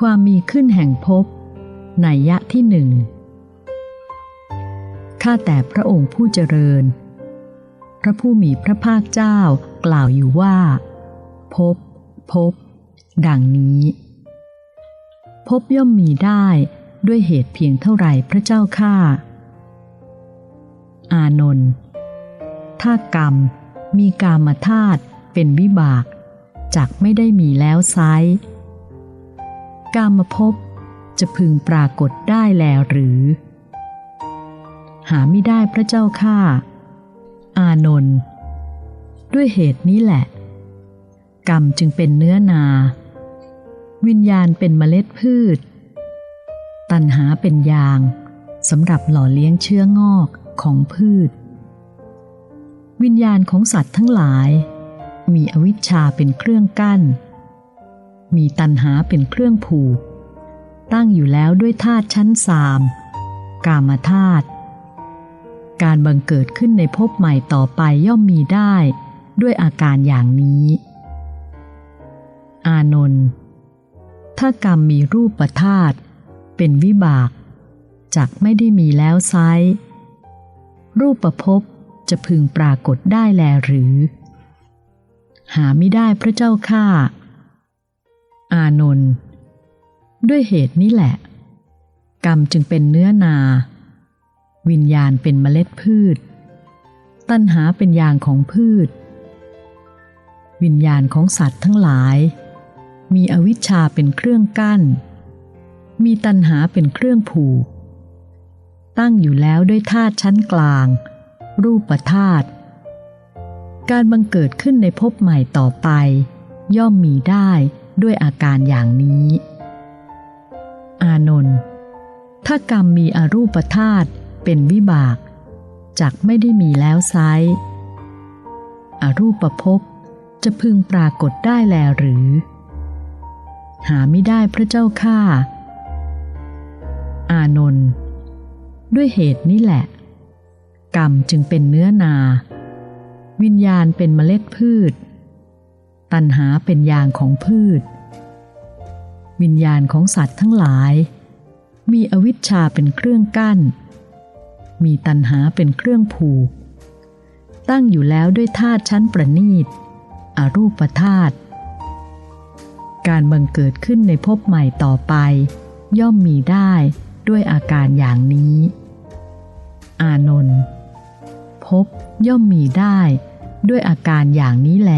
ความมีขึ้นแห่งภพในยะที่หนึ่งข้าแต่พระองค์ผู้เจริญ พระผู้มีพระภาคเจ้ากล่าวอยู่ว่าภพบพดังนี้ภพย่อมมีได้ด้วยเหตุเพียงเท่าไหร่พระเจ้าข้าอานนท์ถ้ากรรมมีกามธาตุเป็นวิบาก จักไม่ได้มีแล้วไซ กามภพจะพึงปรากฏได้แลหรือ หาไม่ได้พระเจ้าข้าอานนท์ด้วยเหตุนี้แหละ กรรมจึงเป็นเนื้อนา วิญญาณเป็นเมล็ดพืช ตันหาเป็นยางสำหรับหล่อเลี้ยงเชื้องอกของพืช วิญญาณของสัตว์ทั้งหลาย มีอวิชชาเป็นเครื่องกั้น มีตันหาเป็นเครื่องผูก ตั้งอยู่แล้วด้วยธาตุชั้นสามกามธาตุการบังเกิดขึ้นในภพใหม่ต่อไปย่อมมีได้ด้วยอาการอย่างนี้ อานนท์ถ้ากรรมมีรูปธาตุเป็นวิบากจักไม่ได้มีแล้วไซรูปประพบจะพึงปรากฏได้แลหรือ หาไม่ได้พระเจ้าข้า อานนท์ด้วยเหตุนี้แหละ กรรมจึงเป็นเนื้อนา วิญญาณเป็นเมล็ดพืช ตัณหาเป็นยางของพืช วิญญาณของสัตว์ทั้งหลาย มีอวิชชาเป็นเครื่องกั้น มีตัณหาเป็นเครื่องผูก ตั้งอยู่แล้วด้วยธาตุชั้นกลาง รูปธาตุการบังเกิดขึ้นในภพใหม่ต่อไป ย่อมมีได้ ด้วยอาการอย่างนี้ อานนท์ถ้ากรรมมีอรูปธาตุเป็นวิบากจักไม่ได้มีแล้วไซอรูปภพจะพึงปรากฏได้แลหรือ หาไม่ได้พระเจ้าข้าอานนท์ด้วยเหตุนี้แหละ กรรมจึงเป็นเนื้อนา วิญญาณเป็นเมล็ดพืช ตัณหาเป็นยางของพืช วิญญาณของสัตว์ทั้งหลาย มีอวิชชาเป็นเครื่องกั้น มีตัณหาเป็นเครื่องผูก ตั้งอยู่แล้วด้วยธาตุชั้นประณีต อรูปธาตุการบังเกิดขึ้นในภพใหม่ต่อไป ย่อมมีได้ด้วยอาการอย่างนี้ อานนท์ภพย่อมมีได้ด้วยอาการอย่างนี้แล